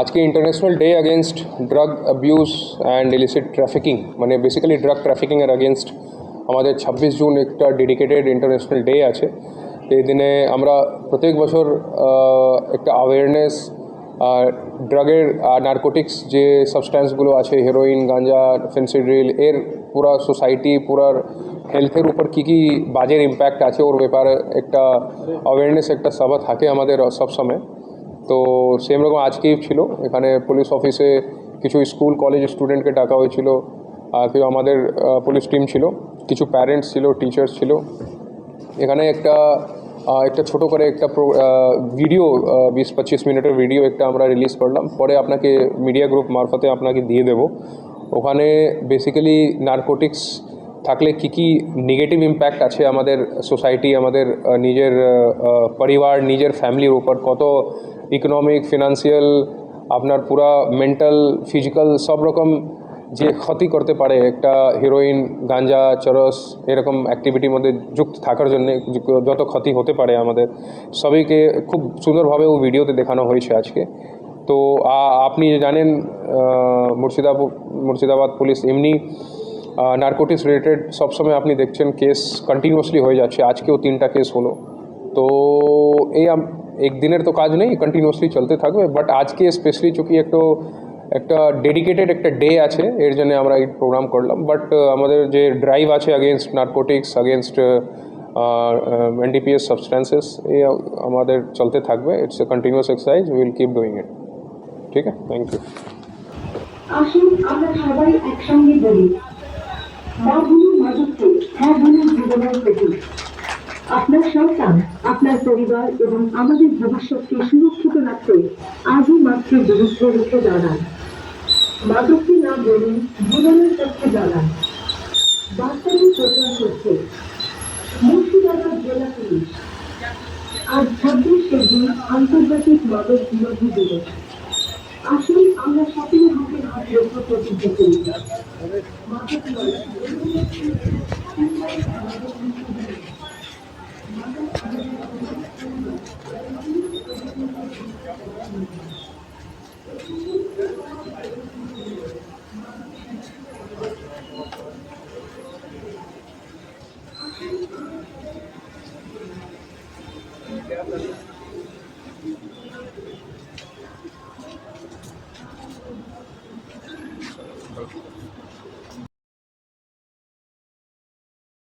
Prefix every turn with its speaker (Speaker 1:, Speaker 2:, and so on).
Speaker 1: আজকে international day against drug abuse and illicit trafficking মানে basically drug ট্রাফিকিংয়ের against আমাদের ছাব্বিশ জুন একটা ডেডিকেটেড ইন্টারন্যাশনাল ডে আছে। এই দিনে আমরা প্রত্যেক বছর একটা অ্যাওয়ারনেস ড্রাগের নার্কোটিক্স যে সাবস্ট্যান্সগুলো আছে হেরোইন গাঞ্জা ফেন্সিড্রিল এর পুরা সোসাইটি পুরার হেলথের উপর কী কী বাজের ইম্প্যাক্ট আছে, ওর ব্যাপারে একটা অ্যাওয়ারনেস একটা সভা থাকে আমাদের সবসময় তো সেম রকম আজকেই ছিল। এখানে পুলিশ অফিসে কিছু স্কুল কলেজ স্টুডেন্টকে ডাকা হয়েছিল। আর কেউ আমাদের পুলিশ টিম ছিল। কিছু প্যারেন্টস ছিল টিচার্স ছিল। এখানে একটা একটা ছোট করে একটা ভিডিও বিশ পঁচিশ মিনিটের ভিডিও একটা আমরা রিলিজ করলাম। পরে আপনাকে মিডিয়া গ্রুপ মারফতে আপনাকে দিয়ে দেবো। ওখানে বেসিক্যালি নার্কোটিক্স থাকলে কী কী নেগেটিভ ইম্প্যাক্ট আছে আমাদের সোসাইটি আমাদের নিজের পরিবার, নিজের ফ্যামিলির উপর? কত ইকোনমিক ফিনান্সিয়াল আপনার পুরা মেন্টাল ফিজিক্যাল সব রকম যে ক্ষতি করতে পারে, একটা হিরোইন গাঞ্জা, চরস, এরকম অ্যাক্টিভিটির মধ্যে যুক্ত থাকার জন্য যত ক্ষতি হতে পারে আমাদের, সবাইকে খুব সুন্দরভাবে ও ভিডিওতে দেখানো হয়েছে আজকে। তো আপনি জানেন মুর্শিদাবাদ মুর্শিদাবাদ পুলিশ এমনি নার্কোটিক্স রিলেটেড সবসময় আপনি দেখছেন কেস কন্টিনিউয়াসলি হয়ে যাচ্ছে। আজকেও তিনটা কেস হলো। তো এই একদিনের তো কাজ নেই কন্টিনিউয়াসলি চলতে থাকবে। বাট আজকে স্পেশালি চুকি একটু, একটা ডেডিকেটেড একটা ডে আছে, এর জন্য আমরা এই প্রোগ্রাম করলাম। বাট আমাদের যে ড্রাইভ আছে against narcotics against NDPS substances এই আমাদের চলতে থাকবে। It's a continuous exercise will keep doing it ঠিক আছে? থ্যাংক ইউ
Speaker 2: আসুন, আমরা সবাই একসঙ্গে বলি। মা বলুন মাধবকে হ্যাঁ বলুন জীবনের প্রতি। আপনার সন্তান, আপনার পরিবার এবং আমাদের ভবিষ্যৎকে সুরক্ষিত রাখতে আজই মাতৃ বিরুদ্ধে রুখে দাঁড়ান। মাদককে না বলুন জীবনের পক্ষে দাঁড়ান। বার্তাটি প্রচার করছে মুর্শিদাবাদ জেলা পুলিশ। আজ ছাব্বিশে জুন আন্তর্জাতিক মাদক বিরোধী দিবস। আসুন আমরা সকলে হাতে হাত রেখে প্রতিজ্ঞা করি Thank you. Thank you.